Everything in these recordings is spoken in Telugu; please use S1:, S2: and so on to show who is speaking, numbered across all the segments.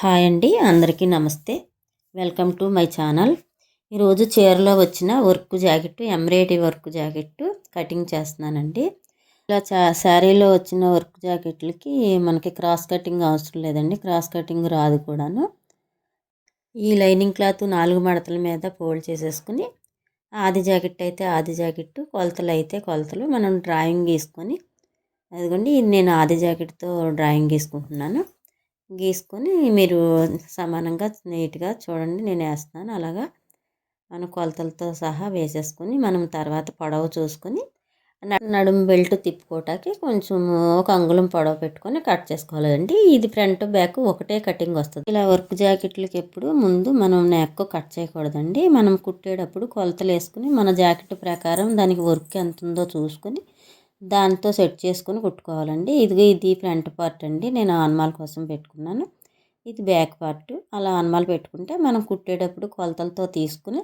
S1: హాయ్ అండి అందరికీ నమస్తే. Welcome to my channel. ఈరోజు చీరలో వచ్చిన work jacket embroidery work jacket cutting చేస్తున్నానండి. ఇలా చా శారీలో వచ్చిన వర్క్ జాకెట్లకి మనకి క్రాస్ కటింగ్ అవసరం లేదండి క్రాస్ కటింగ్ రాదు కూడాను. ఈ లైనింగ్ క్లాత్ నాలుగు మడతల మీద ఫోల్డ్ చేసేసుకుని ఆది జాకెట్ అయితే ఆది జాకెట్ కొలతలు అయితే కొలతలు మనం డ్రాయింగ్ గీసుకొని అదిగోండి నేను ఆది జాకెట్తో డ్రాయింగ్ గీసుకుంటున్నాను. గీసుకొని మీరు సమానంగా నీట్గా చూడండి నేను వేస్తున్నాను. అలాగా మన కొలతలతో సహా వేసేసుకొని మనం తర్వాత పొడవు చూసుకొని నడుము బెల్ట్ తిప్పుకోవటానికి కొంచెం ఒక అంగుళం పొడవు పెట్టుకొని కట్ చేసుకోవాలండి. ఇది ఫ్రంట్ బ్యాక్ ఒకటే కటింగ్ వస్తుంది. ఇలా వర్క్ జాకెట్లకి ఎప్పుడు ముందు మనం నెక్ కట్ చేయకూడదండి. మనం కుట్టేటప్పుడు కొలతలు వేసుకుని మన జాకెట్ ప్రకారం దానికి వర్క్ ఎంత ఉందో చూసుకొని దాంతో సెట్ చేసుకొని కుట్టుకోవాలండి. ఇది ఇది ఫ్రంట్ పార్ట్ అండి. నేను ఆన్మాల్ కోసం పెట్టుకున్నాను. ఇది బ్యాక్ పార్ట్. అలా ఆన్మాల్ పెట్టుకుంటే మనం కుట్టేటప్పుడు కొలతలతో తీసుకుని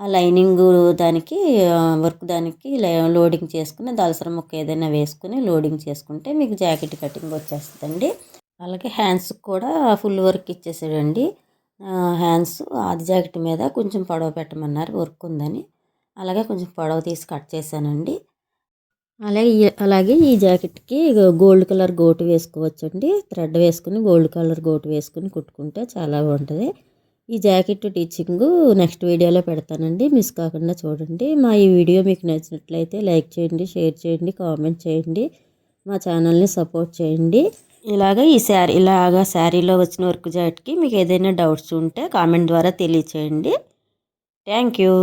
S1: ఆ లైనింగ్ దానికి వర్క్ దానికి లోడింగ్ చేసుకుని దలసర ముక్క ఏదైనా వేసుకుని లోడింగ్ చేసుకుంటే మీకు జాకెట్ కటింగ్ వచ్చేస్తుందండి. అలాగే హ్యాండ్స్ కూడా ఫుల్ వర్క్ ఇచ్చేసాడండి హ్యాండ్స్ ఆది జాకెట్ మీద కొంచెం పొడవ పెట్టమన్నారు వర్క్ ఉందని. అలాగే కొంచెం పొడవ తీసి కట్ చేశానండి. అలాగే అలాగే ఈ జాకెట్కి గోల్డ్ కలర్ గోటు వేసుకోవచ్చు అండి థ్రెడ్ వేసుకుని గోల్డ్ కలర్ గోటు వేసుకుని కుట్టుకుంటే చాలా బాగుంటుంది. ఈ జాకెట్ టీచింగ్ నెక్స్ట్ వీడియోలో పెడతానండి. మిస్ కాకుండా చూడండి. మా ఈ వీడియో మీకు నచ్చినట్లయితే లైక్ చేయండి షేర్ చేయండి కామెంట్ చేయండి. మా ఛానల్ని సపోర్ట్ చేయండి. ఇలాగ ఈ శారీ ఇలాగ శారీలో వచ్చిన వర్క్ జాకెట్కి మీకు ఏదైనా డౌట్స్ ఉంటే కామెంట్ ద్వారా తెలియచేయండి. Thank you.